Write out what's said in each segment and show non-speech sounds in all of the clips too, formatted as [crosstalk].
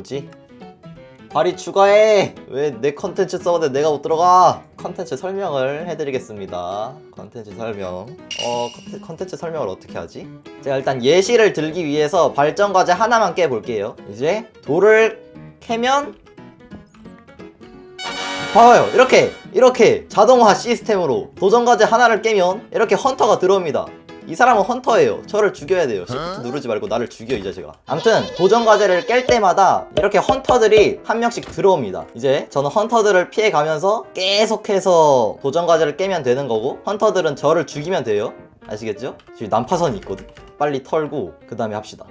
뭐지? 발이 추가해! 왜 내 컨텐츠 써는데 내가 못 들어가? 컨텐츠 설명을 해드리겠습니다. 컨텐츠 설명. 어, 컨텐- 컨텐츠 설명을 어떻게 하지? 제가 일단 예시를 들기 위해서 발전 과제 하나만 깨볼게요. 이제 돌을 캐면 봐요 이렇게 이렇게 자동화 시스템으로 도전 과제 하나를 깨면 이렇게 헌터가 들어옵니다 이 사람은 헌터예요. 저를 죽여야 돼요. 시프트 누르지 말고 나를 죽여 이 자식아. 아무튼 도전 과제를 깰 때마다 이렇게 헌터들이 한 명씩 들어옵니다. 이제 저는 헌터들을 피해 가면서 계속해서 도전 과제를 깨면 되는 거고 헌터들은 저를 죽이면 돼요. 아시겠죠? 지금 난파선이 있거든. 빨리 털고 그 다음에 합시다.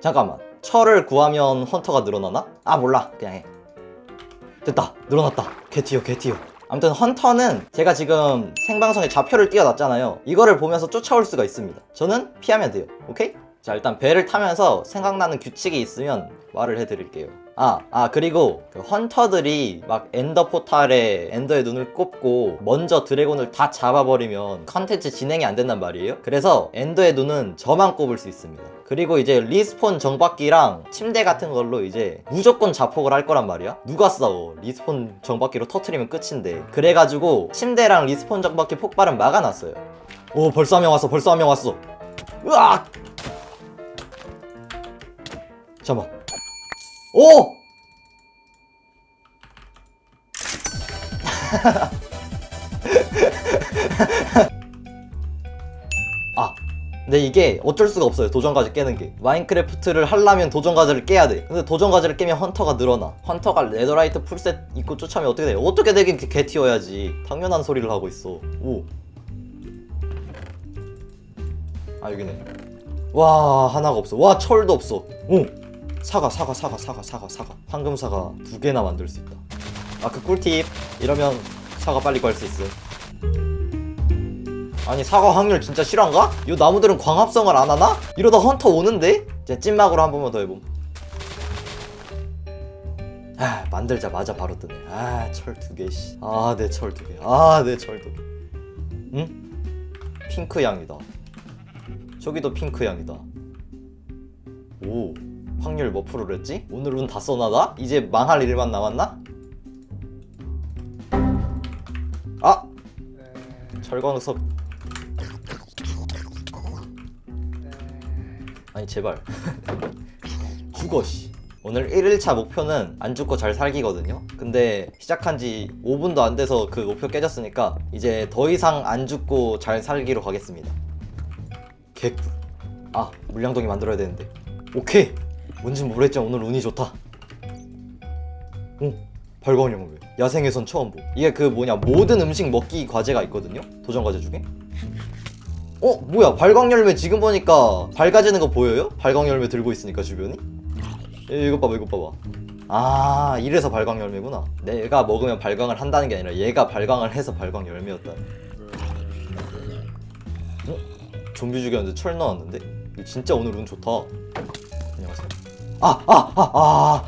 잠깐만. 철을 구하면 헌터가 늘어나나? 아 몰라. 그냥 해. 됐다. 늘어났다. 개티어 개티어 아무튼 헌터는 제가 지금 생방송에 좌표를 띄워놨잖아요. 이거를 보면서 쫓아올 수가 있습니다. 저는 피하면 돼요. 오케이? 자 일단 배를 타면서 생각나는 규칙이 있으면 말을 해드릴게요. 아, 아 그리고 그 헌터들이 막 엔더 포탈에 엔더의 눈을 꼽고 먼저 드래곤을 다 잡아버리면 컨텐츠 진행이 안 된단 말이에요. 그래서 엔더의 눈은 저만 꼽을 수 있습니다 그리고 이제 리스폰 정박기랑 침대 같은 걸로 이제 무조건 자폭을 할 거란 말이야. 누가 싸워? 리스폰 정박기로 터트리면 끝인데. 그래가지고 침대랑 리스폰 정박기 폭발은 막아놨어요. 오 벌써 한 명 왔어 벌써 한 명 왔어. 으악! 잠깐만. 오! [laughs] 아 근데 이게 어쩔 수가 없어요 도전과제 깨는 게. 마인크래프트를 하려면 도전과제를 깨야 돼. 근데 도전과제를 깨면 헌터가 늘어나. 헌터가 레더라이트 풀셋 입고 쫓아오면 어떻게 돼 어떻게 되긴 개- 개 튀어야지. 당연한 소리를 하고 있어. 오. 아 여기네. 와 하나가 없어. 와 철도 없어. 오. 사과 사과 사과 사과 사과 사과. 황금 사과 두 개나 만들 수 있다. 아 그 꿀팁. 이러면 사과 빨리 구할 수 있어 아니 사과 확률 진짜 실한가? 이 나무들은 광합성을 안 하나? 이러다 헌터 오는데? 이제 찐막으로 한 번만 더 해봄 아 만들자마자 바로 뜨네 아 철 두 개 씨. 아 내 철 두 개. 아 내 철 두 개. 응? 핑크 양이다. 저기도 핑크 양이다. 오 확률 몇 프로를 했지? 오늘 운 다 써나다? 이제 망할 일만 남았나? 아 철광석 아니 제발. 죽어 씨. 오늘 1일차 목표는 안 죽고 잘 살기거든요. 근데 시작한 지 5분도 안 돼서 그 목표 깨졌으니까 이제 더 이상 안 죽고 잘 살기로 가겠습니다. 개꿀 아 물량동이 만들어야 되는데. 오케이. 뭔진 모르겠지만 오늘 운이 좋다. 오 발광 열매 야생에선 처음 보. 이게 그 뭐냐 모든 음식 먹기 과제가 있거든요? 도전 과제 중에 어 뭐야 발광 열매 지금 보니까 밝아지는 거 보여요? 발광 열매 들고 있으니까 주변이? 에, 이거 봐봐 이거 봐봐. 아 이래서 발광 열매구나. 내가 먹으면 발광을 한다는 게 아니라 얘가 발광을 해서 발광 열매였다. 어? 좀비 죽였는데 철 나왔는데? 진짜 오늘 운 좋다. 안녕하세요. 아 아 아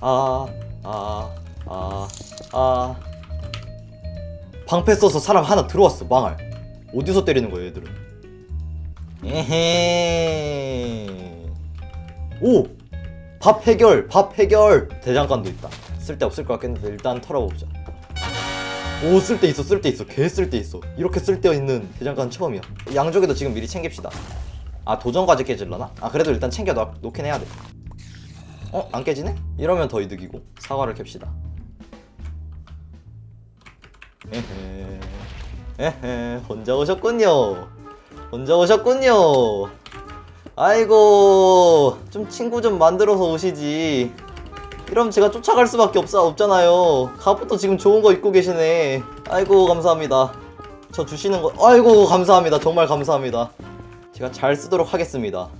아 아 아 아. 방패 써서 사람 하나 들어왔어 망할 어디서 때리는 거야 얘들은? 에헤. 오 밥 해결 밥 해결! 대장간도 있다. 쓸데 없을 것 같겠는데 일단 털어보자 오 쓸데 있어 쓸데 있어. 개 쓸데 있어. 이렇게 쓸데 있는 대장간 처음이야. 양쪽에도 지금 미리 챙깁시다. 아 도전과제 깨질라나? 아 그래도 일단 챙겨 놓, 놓긴 해야 돼. 어? 안 깨지네? 이러면 더 이득이고 사과를 캡시다. 에헤 에헤 혼자 오셨군요. 혼자 오셨군요. 아이고 좀 친구 좀 만들어서 오시지. 이러면 제가 쫓아갈 수밖에 없, 없잖아요. 갑옷도 지금 좋은 거 입고 계시네. 아이고 감사합니다. 저 주시는 거 아이고 감사합니다. 정말 감사합니다. 제가 잘 쓰도록 하겠습니다.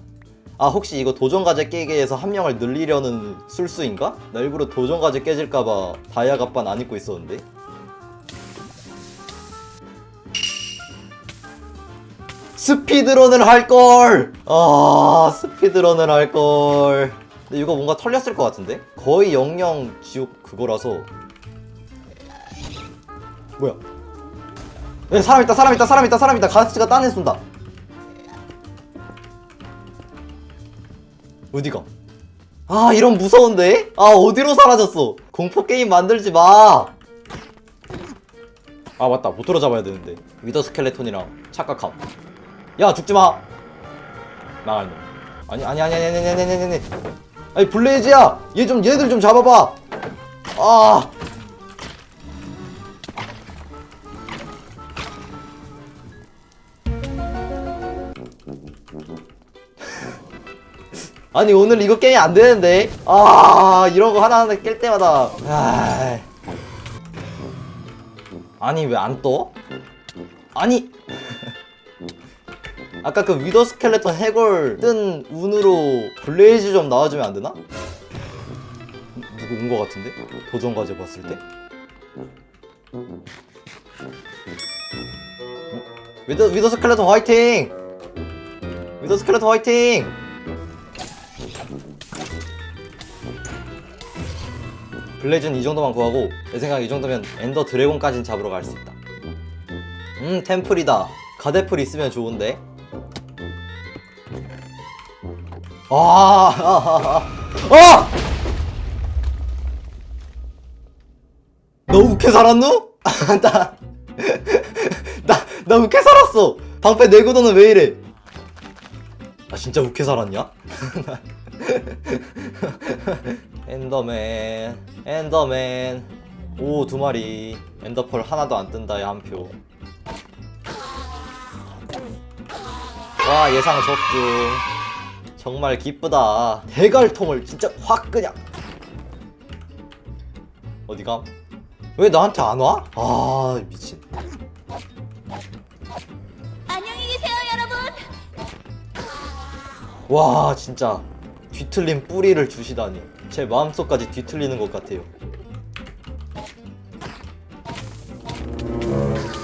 아 혹시 이거 도전과제 깨기에서 한 명을 늘리려는 술수인가? 나 일부러 도전과제 깨질까봐 다이아 갑반 안 입고 있었는데 스피드런을 할걸! 아, 스피드런을 할걸. 근데 이거 뭔가 털렸을 것 같은데? 거의 영영 지옥 그거라서. 뭐야? 네, 사람 있다, 사람 있다, 사람 있다, 사람 있다. 가스가 딴에 쏜다. 어디가? 아 이런 무서운데? 아 어디로 사라졌어 공포 게임 만들지 마 아 맞다 보트로 잡아야 되는데 위더 스켈레톤이랑 착각함 야 죽지마. 나가 있네 아니 아니 아니 아니 아니 아니 아니 아니. 아니 아니 블레이즈야! 얘 좀 얘들 좀 잡아봐. 아. [laughs] 아니 오늘 이거 게임 안 되는데. 아 이런 거 하나하나 깰 때마다. 아 아니 왜 안 떠? 아니 아까 그 위더 스켈레톤 해골 뜬 운으로 블레이즈 좀 나와주면 안 되나? 누구 온 거 같은데? 도전 과제 봤을 때? 어? 위더 위더 스켈레톤 화이팅! 위더 스켈레톤 화이팅! 블레이즈는 이 정도만 구하고 내 생각에 이 정도면 엔더 드래곤까진 잡으러 갈 수 있다. 음 템플이다. 가데플 있으면 좋은데. 아, 아, 아, 아. 아! 너 우케 살았노? [laughs] [laughs] 나, 나, 나 우케 살았어. 방패 내구도는 왜 이래? 아 진짜 우케 살았냐? [laughs] 엔더맨, 엔더맨. 오, 두 마리. 엔더펄 하나도 안 뜬다에 한 표. 와, 예상 적중. 정말 기쁘다. 대갈통을 진짜 확 그냥. 어디가? 왜 나한테 안 와? 아, 미친. 안녕히 계세요, 여러분. 와, 진짜. 뒤틀린 뿌리를 주시다니. 제 마음속까지 뒤틀리는 것 같아요.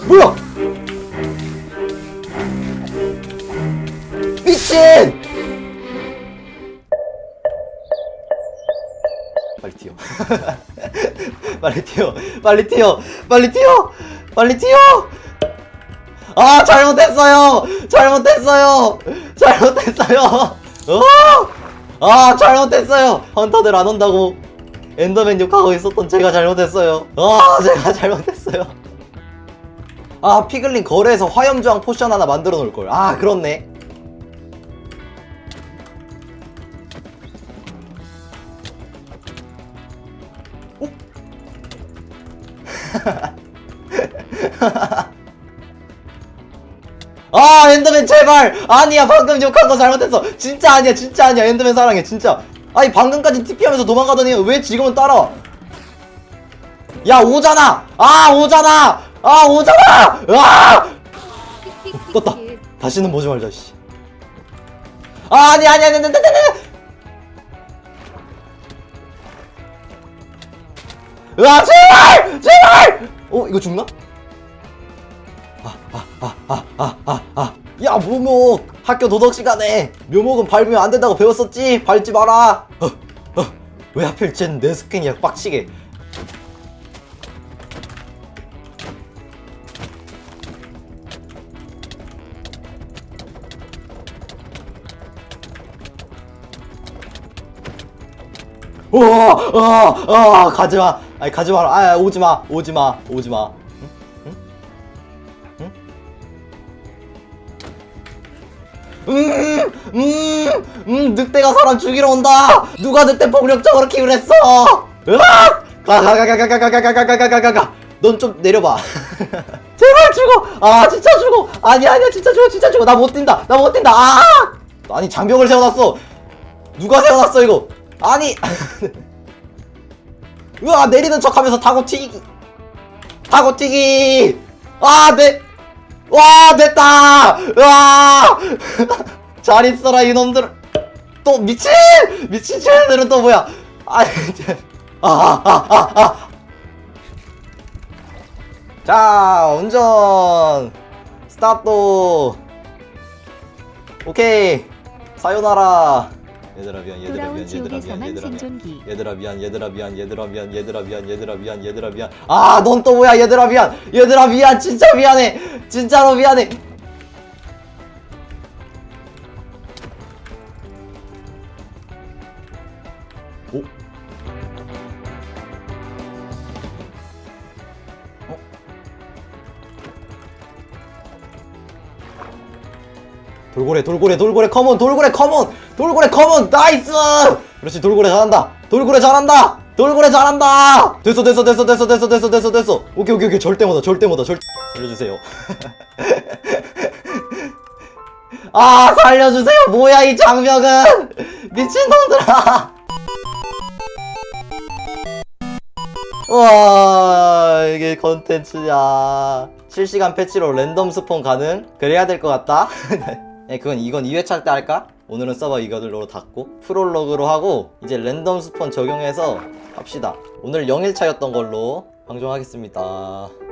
뭐야! 미친! [laughs] 빨리 튀어. 빨리 튀어. 빨리 튀어. 빨리 튀어. 아, 잘못했어요. 잘못했어요. 잘못했어요. 어! 아, 잘못했어요. 헌터들 안 온다고 엔더맨 욕하고 있었던 제가 잘못했어요. 아, 제가 잘못했어요. 아, 피글린 거래에서 화염저항 포션 하나 만들어 놓을 걸. 아, 그렇네. [laughs] 아 엔더맨 제발! 아니야 방금 욕한 거 잘못했어. 진짜 아니야 진짜 아니야. 엔더맨 사랑해 진짜. 아니 방금까지 TP하면서 도망가더니 왜 지금은 따라와 야 오잖아! 아 오잖아! 아 오잖아! 아! 떴다. 다시는 보지 말자 씨. 아, 아니 아니 아니 아니 아니 아니 으아 제발! 제발! 어 이거 죽나? 아, 야 묘목. 학교 도덕 시간에 묘목은 밟으면 안 된다고 배웠었지? 밟지 마라. 어, 어, 왜 하필 쟨 내 스캔이야 빡치게. 우와 아, 아, 가지마. 아니 가지마라. 아 오지마 오지마 오지마 음, 음, 음, 늑대가 사람 죽이러 온다. 누가 늑대 폭력적으로 키우랬어? 으악! 가가가가가가가가가가가가. 넌 좀 내려봐. 제발 죽어. 아 진짜 죽어. 아니 아니야 진짜 죽어 진짜 죽어. 나 못 뛴다. 나 못 뛴다. 아! 아니 장벽을 세워놨어. 누가 세워놨어 이거? 아니. 으아 내리는 척하면서 타고 튀기. 타고 튀기. 아 내. 와 됐다! 와! [laughs] 잘 있어라 이놈들. 또 미친! 미친 쟤네들은 또 뭐야? 아니 아아아아 자 운전. 스타트 오케이. 사요나라. 얘들아 미안 얘들아 미안 얘들아 미안 얘들아 미안. 얘들아 미안 얘들아 미안 얘들아 미안 얘들아 미안 얘들아 미안 얘들아 미안. 아 넌 또 뭐야 얘들아 미안. 얘들아 미안 진짜 미안해 진짜로 미안해. 오? 어? 돌고래 돌고래 돌고래 컴온 돌고래 컴온! 돌고래 컴온! 나이스! 그렇지 돌고래 잘한다. 돌고래 잘한다 돌고래 잘한다! 됐어, 됐어, 됐어, 됐어, 됐어, 됐어, 됐어, 됐어. 오케이, 오케이, 오케이. 절대 못하, 절대 못하, 절 살려주세요. [laughs] 아, 살려주세요. 뭐야, 이 장벽은! 미친놈들아! 와 이게 컨텐츠야 실시간 패치로 랜덤 스폰 가능? 그래야 될 것 같다 [laughs] 네, 그건 이건 2회차 때 할까? 오늘은 서버 이거들로 닫고 프롤로그로 하고 이제 랜덤 스폰 적용해서 합시다. 오늘 0일차였던 걸로 방송하겠습니다